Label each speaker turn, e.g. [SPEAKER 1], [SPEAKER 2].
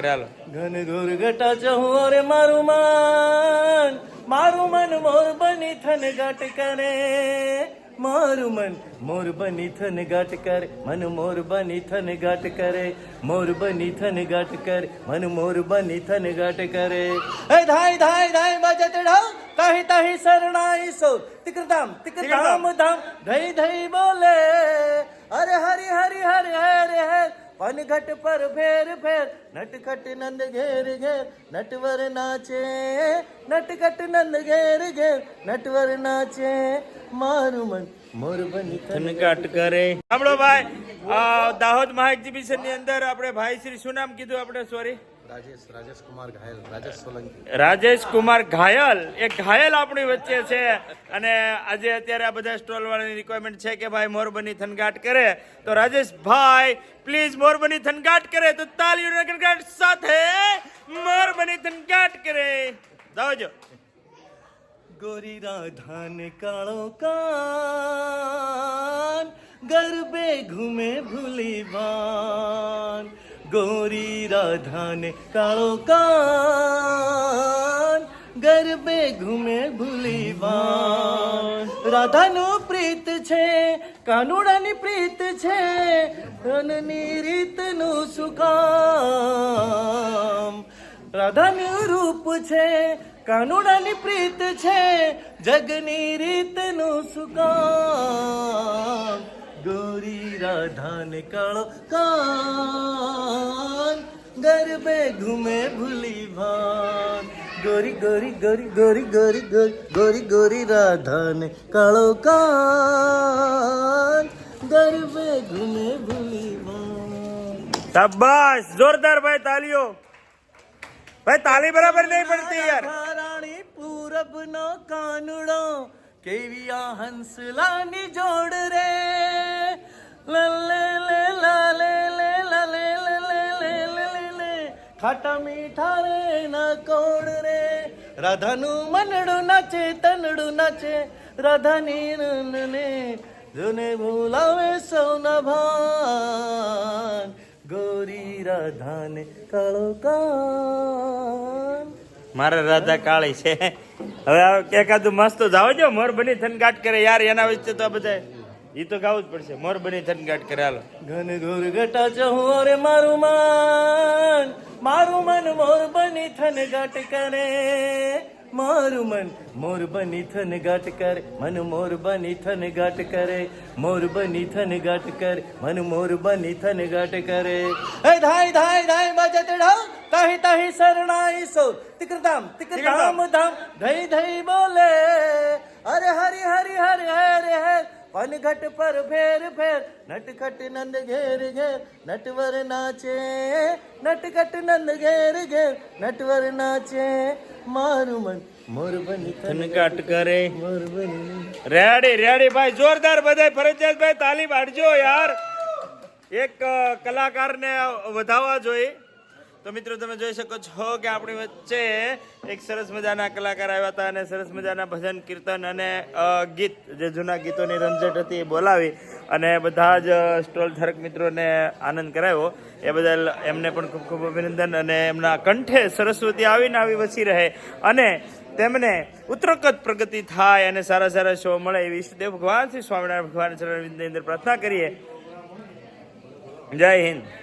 [SPEAKER 1] ઘન ઘોર ઘટા ચહોર મારું મન મારું મન મોર બની થન ઘટ કરે. મારું મન મોર બની થન ઘટ કરે મન મોર બની થન ઘટ કરે મોર બની થન ઘટ કરે મન મોર બની થન ઘટ કરે. હે ધાય ધાય ધાય બજત ઢાવ તાહી તહી શરણાઈ સો. તિકરધામ તિકરધામ ધામ. ધઈ ધઈ બોલે અરે હરી હરી હરે હરે હરે. पनघट पर भेर भेर नटखट नंद घेर घेर नटवर नाचे नटखट नंद घेर घेर नटवर नाचे मारुमन
[SPEAKER 2] થનગાટ કરે. સાંભળો ભાઈ દાહોદ મહા એક્ઝિબિશનની અંદર આપણે ભાઈ શ્રી શું નામ કીધું આપણે? સોરી
[SPEAKER 3] રાજેશ રાજેશ કુમાર ઘાયલ રાજેશ સોલંકી.
[SPEAKER 2] રાજેશ કુમાર ઘાયલ. એ ઘાયલ આપણી વચ્ચે છે. અને આજે અત્યારે આ બધા સ્ટોલ વાળાની રિક્વાયરમેન્ટ છે કે ભાઈ મોરબની થનગાટ કરે. તો રાજેશભાઈ પ્લીઝ મોરબની થનગાટ કરે. તો તાલીઓના ગણગાટ સાથે મોરબની થનગાટ કરે. દાવજો
[SPEAKER 1] ગોરી રાધાન કાળો કાન ગરબે ઘૂમે ભૂલી ભાન ગોરી રાધાન કાળો કાન ગરબે ઘૂમે ભૂલી ભાન રાધાનું પ્રીત છે કાનુડાની પ્રીત છે રનની રીતનું સુકામ રાધાનું રૂપ છે કાનુડાની પ્રીત છે, જગની રીતનું સુકામ ગોરી રાધાને કાળો કાન ગરબે ઘૂમે ભૂલી ભાન. ગોરી ગોરી ગોરી ગોરી ગોરી ગોરી ગોરી ગોરી રાધાને કાળો કાન ગરબે ઘૂમે ભૂલી ભાન.
[SPEAKER 2] શાબાશ, જોરદાર ભાઈ તાલીઓ. ભાઈ તાલી બરાબર નહીં પડતી યાર.
[SPEAKER 1] રાણી પૂરબ નો કાનુડો કેવી આ હંસલાની જોડ રે ખાટા મીઠા રે ના કોડ રે રાધાનું મનડું નાચે તનડું નાચે રાધાની નને જોને ભૂલાવે સૌના ભાન ગોરી રાધાને કાળો કાન
[SPEAKER 2] મારા રાધા કાળી છે. હવે આ એકાદું મસ્ત જાવ જો, મોર બની થનગાટ કરે યાર, એના વિશે તો બધા ઈ તો ગાવું જ પડશે. મોર બની થનગાટ કરે, હાલો.
[SPEAKER 1] ઘન ઘોર ઘટા ચહોરે મારું મન. મારું મન મોર બની થનગાટ કરે. મારું મન મોર બની થન ગાટ કરે. મન મોર બની થન ગાટ કરે. મોર બની થન ગાટ કરે. મન મોર બની થન ગાટ કરે. હે ધાય ધાય ધાય બજત ઢાવ તાહી તાહી શરણાઈ સો. તિકરધામ તિકરધામ ધામ. ધઈ ધઈ બોલે. અરે હરી હરી હરે હરે હર. પનઘટ પર ફેર ફેર. નટખટ નંદ ઘેર ઘેર. નટવર નાચે. નટખટ નંદ ઘેર ઘેર. નટવર નાચે. મારું મન મોરબની બની
[SPEAKER 2] કરે.
[SPEAKER 1] મોરબની
[SPEAKER 2] રેડી રેડી ભાઈ જોરદાર બધાય ફરજિયાત ભાઈ તાલી પાડજો યાર. એક કલાકારને વધાવવા જોઈએ. તો મિત્રો, તમે જોઈ શકો છો કે આપણી વચ્ચે એક સરસ મજાના કલાકાર આવ્યા હતા અને સરસ મજાના ભજન, કીર્તન અને ગીત, જે જૂના ગીતોની રમઝટ હતી એ બોલાવી અને બધા જ સ્ટોલ ધારક મિત્રોને આનંદ કરાવ્યો. એ બદલ એમને પણ ખૂબ ખૂબ અભિનંદન અને એમના કંઠે સરસ્વતી આવીને આવી વસી રહે અને તેમને ઉત્તરોત્તર પ્રગતિ થાય અને સારા સારા શો મળે એવી ઈષ્ટદેવ ભગવાન શ્રી સ્વામિનારાયણ ભગવાન ચરણ વિંદની અંદર પ્રાર્થના કરીએ. જય હિન્દ.